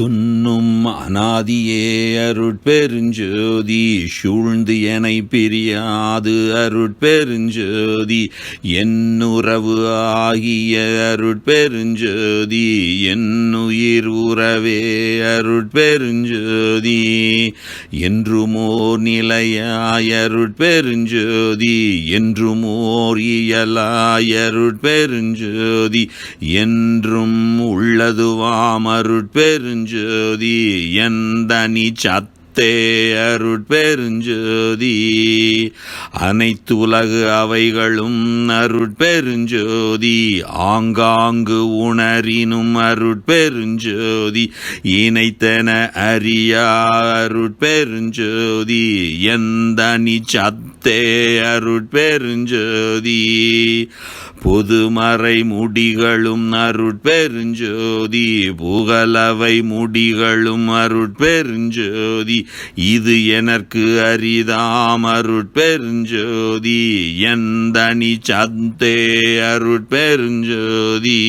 துன்னும் அநாதியே அருட்பெருஞ்சோதி சூழ்ந்து எனை பிரியாது அருட்பெருஞ்சோதி என்னுறவு ஆகிய அருட்பெருஞ்சோதி என்னுயிர் உறவே அருட்பெருஞ்சோதி என்றுமோர் நிலையாய் அருட்பெருஞ்சோதி என்றுமோர் இயலாய் அருட்பெருஞ்சோதி என்றும் உள்ளதுவாம் அருட்பெருஞ்சோதி எந்தனி சத்தே அருட்பெருஞ்சோதி அனைத்துலகு அவைகளும் அருட்பெருஞ்சோதி ஆங்காங்கு உணரினும் அருட்பெருஞ்சோதி இணைத்தன அறியா அருட்பெருஞ்சோதி எந்தனி சத்தே அருட்பெருஞ்சோதி. புதுமறை முடிகளும் அருட்பெருஞ்சோதி. புகழவை முடிகளும் அருட்பெருஞ்சோதி. இது எனக்கு அரிதாம் அருட்பெருஞ்சோதி. எந்தனி சந்தே அருட்பெருஞ்சோதி.